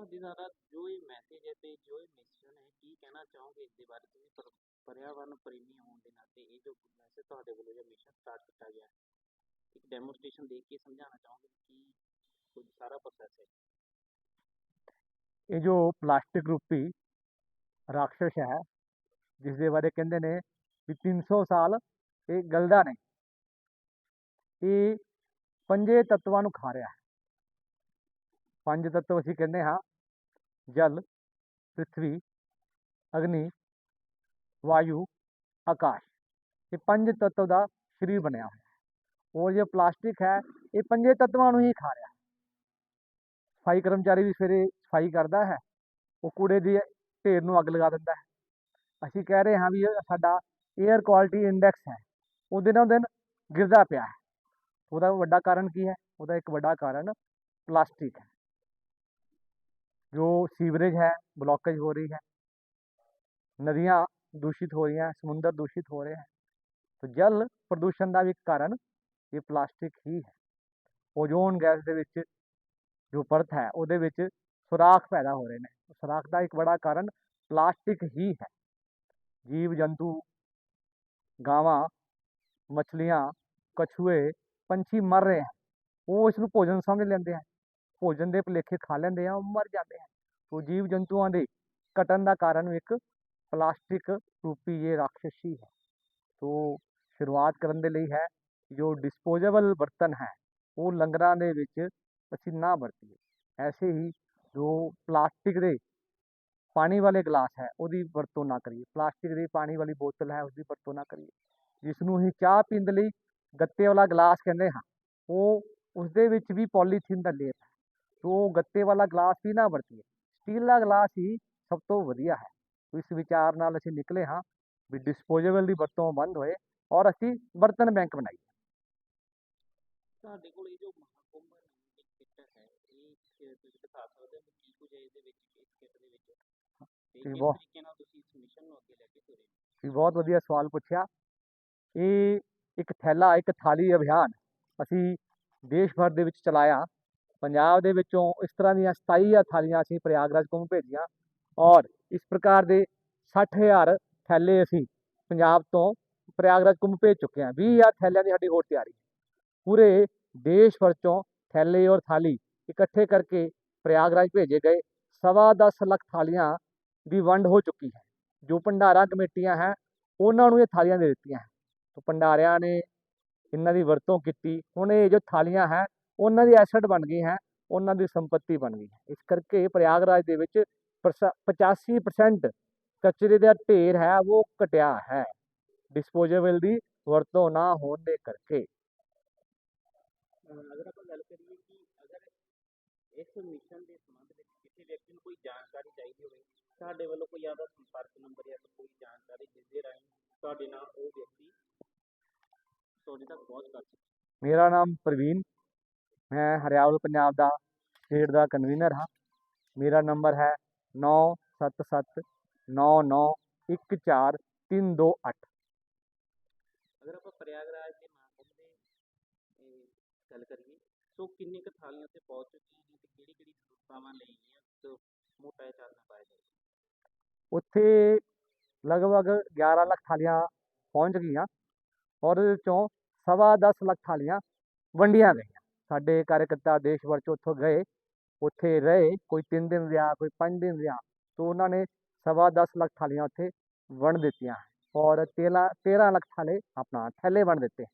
ਤੁਹਾਡੇ ਦੁਆਰਾ ਜੋ ਇਹ ਮੈਸੇਜ ਹੈ ਤੇ ਜੋ ਇਹ ਮਿਸ਼ਨ ਹੈ, ਕੀ ਕਹਿਣਾ ਚਾਹੋਗੇ ਇਸ ਦੇ ਬਾਰੇ? ਤੁਸੀਂ ਪਰ- ਪਰਿਆਵਰਨ ਪ੍ਰੇਮੀ ਹੋਣ ਦੇ ਨਾਤੇ ਇਹ ਜੋ ਮੈਸੇਜ ਤੁਹਾਡੇ ਵੱਲੋਂ ਜੋ ਮਿਸ਼ਨ ਸਟਾਰਟ ਕੀਤਾ ਗਿਆ ਹੈ, ਇੱਕ ਡੈਮੋਸਟ੍ਰੇਸ਼ਨ ਦੇ ਕੇ ਸਮਝਾਉਣਾ ਚਾਹੋਗੇ ਕਿ ਕੁਝ ਸਾਰਾ ਪ੍ਰੋਸੈਸ ਹੈ? ਇਹ ਜੋ ਪਲਾਸਟਿਕ ਰੂਪੀ ਰਾਖਸ਼ ਹੈ ਜਿਸ ਦੇ ਬਾਰੇ ਕਹਿੰਦੇ ਨੇ ਵੀ 300 ਸਾਲ ਇਹ ਗਲਦਾ ਨਹੀਂ। ਇਹ ਪੰਜੇ ਤੱਤਵਾਂ ਨੂੰ ਖਾ ਰਿਹਾ ਹੈ। ਪੰਜ ਤੱਤਵ ਅਸੀਂ ਕਹਿੰਦੇ ਹਾਂ ਜਲ ਪ੍ਰithvi ਅਗਨੀ ਵਾਯੂ ਆਕਾਸ਼ ਇਹ ਪੰਜ ਤੱਤਵ ਦਾ ਸਰੀਰ ਬਣਿਆ ਹੋਇਆ ਹੈ ਔਰ ਇਹ ਪਲਾਸਟਿਕ ਹੈ ਇਹ ਪੰਜੇ ਤੱਤਵਾਂ ਨੂੰ ਹੀ ਖਾ ਰਿਹਾ ਹੈ ਸਫ਼ਾਈ ਕਰਮਚਾਰੀ ਵੀ ਸਵੇਰੇ ਸਫ਼ਾਈ ਕਰਦਾ ਹੈ ਉਹ ਕੂੜੇ ਦੀ ਢੇਰ ਨੂੰ ਅੱਗ ਲਗਾ ਦਿੰਦਾ ਹੈ ਅਸੀਂ ਕਹਿ ਰਹੇ ਹਾਂ ਵੀ ਇਹ ਸਾਡਾ 에ਅਰ ਕੁਆਲਿਟੀ ਇੰਡੈਕਸ ਹੈ ਉਹ ਦਿਨੋਂ ਦਿਨ ਗਿਰਦਾ ਪਿਆ ਹੈ ਉਹਦਾ ਵੱਡਾ ਕਾਰਨ ਕੀ ਹੈ ਉਹਦਾ ਇੱਕ ਵੱਡਾ ਕਾਰਨ ਪਲਾਸਟਿਕ ਹੈ ਜੋ ਸੀਵਰੇਜ ਹੈ, ਬਲੌਕੇਜ ਹੋ ਰਹੀ ਹੈ, ਨਦੀਆਂ ਦੂਸ਼ਿਤ ਹੋ ਰਹੀਆਂ, ਸਮੁੰਦਰ ਦੂਸ਼ਿਤ ਹੋ ਰਹੇ ਹੈ तो ਜਲ ਪ੍ਰਦੂਸ਼ਣ ਦਾ ਵੀ ਇੱਕ ਕਾਰਨ ਇਹ ਪਲਾਸਟਿਕ ਹੀ ਹੈ। ਓਜ਼ੋਨ ਗੈਸ ਦੇ ਵਿੱਚ ਜੋ ਪਰਤ ਹੈ, ਉਹਦੇ ਵਿੱਚ ਸੁਰਾਖ ਪੈਦਾ ਹੋ ਰਹੇ ਨੇ। ਸੁਰਾਖ ਦਾ ਇੱਕ ਬੜਾ ਕਾਰਨ ਪਲਾਸਟਿਕ ਹੀ ਹੈ। ਜੀਵ ਜੰਤੂ, ਗਾਵਾਂ, ਮਛਲੀਆਂ, ਕਛੂਏ, ਪੰਛੀ ਮਰ ਰਹੇ ਹਨ। ਉਹ ਇਸ ਨੂੰ ਭੋਜਨ ਸਮਝ ਲੈਂਦੇ ਹਨ। ਭੋਜਨ ਦੇ ਭੁਲੇਖੇ ਖਾ ਲੈਂਦੇ ਆ, ਉਹ ਮਰ ਜਾਂਦੇ ਹਨ ਉਹ ਜੀਵ ਜੰਤੂਆਂ ਦੇ ਘਟਣ ਦਾ ਕਾਰਨ ਇੱਕ ਪਲਾਸਟਿਕ ਰੂਪੀ ਇਹ ਰਾਖਸ਼ ਹੀ। ਹੈ ਸੋ ਸ਼ੁਰੂਆਤ ਕਰਨ ਦੇ ਲਈ ਹੈ, ਜੋ ਡਿਸਪੋਜ਼ੇਬਲ ਬਰਤਨ ਹੈ, ਉਹ ਲੰਗਰਾਂ ਦੇ ਵਿੱਚ ਅਸੀਂ ਨਾ ਵਰਤੀਏ ਐਸੇ ਹੀ ਜੋ ਪਲਾਸਟਿਕ ਦੇ ਪਾਣੀ ਵਾਲੇ ਗਲਾਸ ਹੈ, ਉਹਦੀ ਵਰਤੋਂ ਨਾ ਕਰੀਏ। ਪਲਾਸਟਿਕ ਦੀ ਪਾਣੀ ਵਾਲੀ ਬੋਤਲ ਹੈ, ਉਸਦੀ ਵਰਤੋਂ ਨਾ ਕਰੀਏ। ਜਿਸ ਨੂੰ ਅਸੀਂ ਚਾਹ ਪੀਣ ਦੇ ਲਈ ਗੱਤੇ ਵਾਲਾ ਗਲਾਸ ਕਹਿੰਦੇ ਹਾਂ, ਉਹ ਉਸਦੇ ਵਿੱਚ ਵੀ ਪੋਲੀਥੀਨ ਦਾ ਲੇਪ ਹੈ। ਤੋ ਗੱਤੇ ਵਾਲਾ ਗਲਾਸ ਵੀ ਨਾ ਵਰਤੀਏ ਸਟੀਲ ਦਾ ਗਲਾਸ ਹੀ ਸਭ ਤੋਂ ਵਧੀਆ ਹੈ ਇਸ ਵਿਚਾਰ ਨਾਲ ਅਸੀਂ ਨਿਕਲੇ ਹਾਂ ਵੀ ਡਿਸਪੋਜ਼ੇਬਲ ਦੀ ਵਰਤੋਂ ਬੰਦ ਹੋਏ ਔਰ ਅਸੀਂ ਬਰਤਨ ਬੈਂਕ ਬਣਾਈਏ ਤੁਹਾਡੇ ਕੋਲ ਇਹ ਜੋ ਮਹਾਕੁੰਭ ਨਾਮ ਦੀ ਕਿੱਟ ਹੈ ਇਹ ਕਿ ਤੁਸੀਂ ਦਿਖਾ ਸਕਦੇ ਹੋ ਕਿ ਕੀ ਕੁਝ ਹੈ ਇਹਦੇ ਵਿੱਚ ਇਸ ਕਿੱਟ ਦੇ ਵਿੱਚ ਤੇ ਜੀ, ਕਿਸ ਬਹੁਤ- ਤਰੀਕੇ ਨਾਲ ਤੁਸੀਂ ਇਸ ਮਿਸ਼ਨ ਨੂੰ ਅੱਗੇ ਲੈ ਕੇ ਤੁਰੇ ਹੋ? ਵੀ ਬਹੁਤ ਵਧੀਆ ਸਵਾਲ ਪੁੱਛਿਆ ਇਹ ਇੱਕ ਥੈਲਾ ਇੱਕ ਥਾਲੀ ਅਭਿਆਨ ਅਸੀਂ ਦੇਸ਼ ਭਰ ਦੇ ਵਿੱਚ ਚਲਾਇਆ ਪੰਜਾਬ ਦੇ ਵਿੱਚੋਂ ਇਸ ਤਰ੍ਹਾਂ ਦੀਆਂ 27 ਥਾਲੀਆਂ ਅਸੀਂ ਪ੍ਰਯਾਗਰਾਜ ਕੁੰਭ ਭੇਜੀਆਂ ਔਰ ਇਸ ਪ੍ਰਕਾਰ ਦੇ 60000 ਥੈਲੇ ਅਸੀਂ ਪੰਜਾਬ ਤੋਂ ਪ੍ਰਯਾਗਰਾਜ ਕੁੰਭ ਭੇਜ ਚੁੱਕੇ ਹਾਂ। 20000 ਥੈਲਿਆਂ ਦੀ ਸਾਡੀ ਹੋਰ ਤਿਆਰੀ ਹੈ। ਪੂਰੇ ਦੇਸ਼ ਭਰ ਚੋਂ ਥੈਲੇ ਔਰ ਥਾਲੀ ਇਕੱਠੇ ਕਰਕੇ ਪ੍ਰਯਾਗਰਾਜ ਭੇਜੇ ਗਏ। ਸਵਾ ਦਸ ਲੱਖ ਥਾਲੀਆਂ ਦੀ ਵੰਡ ਹੋ ਚੁੱਕੀ ਹੈ। ਜੋ ਭੰਡਾਰਾ ਕਮੇਟੀਆਂ ਹੈ, ਉਹਨਾਂ ਨੂੰ ਇਹ ਥਾਲੀਆਂ ਦੇ ਦਿੱਤੀਆਂ ਹੈ। ਤੋ ਭੰਡਾਰਿਆਂ ਨੇ ਇਹਨਾਂ ਦੀ ਵਰਤੋਂ ਕੀਤੀ। ਹੁਣ ਇਹ ਜੋ ਥਾਲੀਆਂ ਹੈ ਉਹਨਾਂ ਦੀ ਐਸਟ ਬਣ ਗਈ ਹੈ ਉਹਨਾਂ ਦੀ ਸੰਪਤੀ ਬਣ ਗਈ ਹੈ। ਇਸ ਕਰਕੇ ਪ੍ਰਯਾਗਰਾਜ ਦੇ ਵਿੱਚ ਪਰਸ- 85% ਕਚਰੇ ਦਾ ਢੇਰ ਹੈ ਉਹ ਘਟਿਆ ਹੈ। ਡਿਸਪੋਜ਼ੇਬਲ ਦੀ ਵਰਤੋਂ ਨਾ ਹੋਣ ਦੇ ਕਰਕੇ। ਅਹ ਅਗਰ ਆਪਾਂ ਗੱਲ ਕਰੀਏ ਕਿ ਅਗਰ ਇਸ ਮਿਸ਼ਨ ਦੇ ਸੰਬੰਧ ਵਿੱਚ ਕਿਸੇ ਵਿਅਕਤੀ ਨੂੰ ਕੋਈ ਜਾਣਕਾਰੀ ਚਾਹੀਦੀ ਹੋਵੇ ਤੁਹਾਡੇ ਵੱਲੋਂ ਕੋਈ ਆਦਾ ਸੰਪਰਕ ਨੰਬਰ ਜਾਂ ਕੋਈ ਜਾਣਕਾਰੀ ਜਿਸ ਦੇ ਰਾਹੀਂ ਤੁਹਾਡੇ ਨਾਲ ਉਹ ਵਿਅਕਤੀ ਤੁਹਾਡੇ ਤੱਕ ਪਹੁੰਚ ਕਰ ਸਕੇ। ਮੇਰਾ ਨਾਮ ਪ੍ਰਵੀਨ ਮੈਂ ਹਰਿਆਵਲ ਪੰਜਾਬ ਦਾ ਸਟੇਟ ਦਾ ਕਨਵੀਨਰ ਹਾਂ ਮੇਰਾ ਨੰਬਰ ਹੈ 9779914328 ਅਗਰ ਆਪਾਂ ਪ੍ਰਯਾਗਰਾਜ ਦੇ ਮਹਾਕੁੰਭ ਦੇ ਇਹ ਗੱਲ ਕਰੀਏ ਸੋ ਕਿੰਨੇ ਕੁ ਥਾਲੀਆਂ ਤੇ ਪਹੁੰਚ ਚੁੱਕੀਆਂ ਨੇ ਤੇ ਕਿਹੜੀ ਕਿਹੜੀ ਸੰਸਥਾਵਾਂ ਲਈ ਹੈ ਤੇ ਮੋਟਾ ਇਹ ਚਾਨਣਾ ਪਾਇਆ ਜਾਏ ਉੱਥੇ ਲਗਭਗ 11 ਲੱਖ ਥਾਲੀਆਂ ਪਹੁੰਚ ਗਈਆਂ ਔਰ ਉਹਦੇ ਚੋਂ ਸਵਾ ਦਸ ਲੱਖ ਥਾਲੀਆਂ ਵੰਡੀਆਂ ਗਈਆਂ ਸਾਡੇ ਕਾਰਜਕਰਤਾ ਦੇਸ਼ ਭਰ 'ਚ ਉੱਥੋਂ ਗਏ ਉੱਥੇ ਰਹੇ ਕੋਈ 3 ਦਿਨ ਰਿਹਾ ਕੋਈ 5 ਦਿਨ ਰਿਹਾ ਤੋ ਉਹਨਾਂ ਨੇ ਸਵਾ ਦਸ ਲੱਖ ਥਾਲੀਆਂ ਉੱਥੇ ਵੰਡ ਦਿੱਤੀਆਂ ਔਰ 13 13 ਲੱਖ ਥਾਲੇ ਆਪਣਾ ਥੈਲੇ ਵੰਡ ਦਿੱਤੇ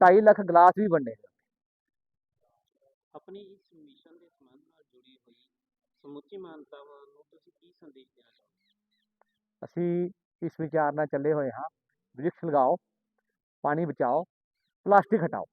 2.5 ਲੱਖ ਗਲਾਸ ਵੀ ਵੰਡੇ ਆਪਣੀ ਇਸ ਮਿਸ਼ਨ ਦੇ ਸੰਬੰਧ ਨਾਲ ਜੁੜੀ ਹੋਈ ਸਮੁੱਚੀ ਮਾਨਵਤਾਵਾਂ ਨੂੰ ਤੁਸੀਂ ਕੀ ਸੰਦੇਸ਼ ਦੇਣਾ ਚਾਹੋਗੇ? ਅਸੀਂ ਇਸ ਵਿਚਾਰ ਨਾਲ ਚੱਲੇ ਹੋਏ ਹਾਂ ਵ੍ਰਿਕਸ਼ ਲਗਾਓ ਪਾਣੀ ਬਚਾਓ ਪਲਾਸਟਿਕ ਹਟਾਓ।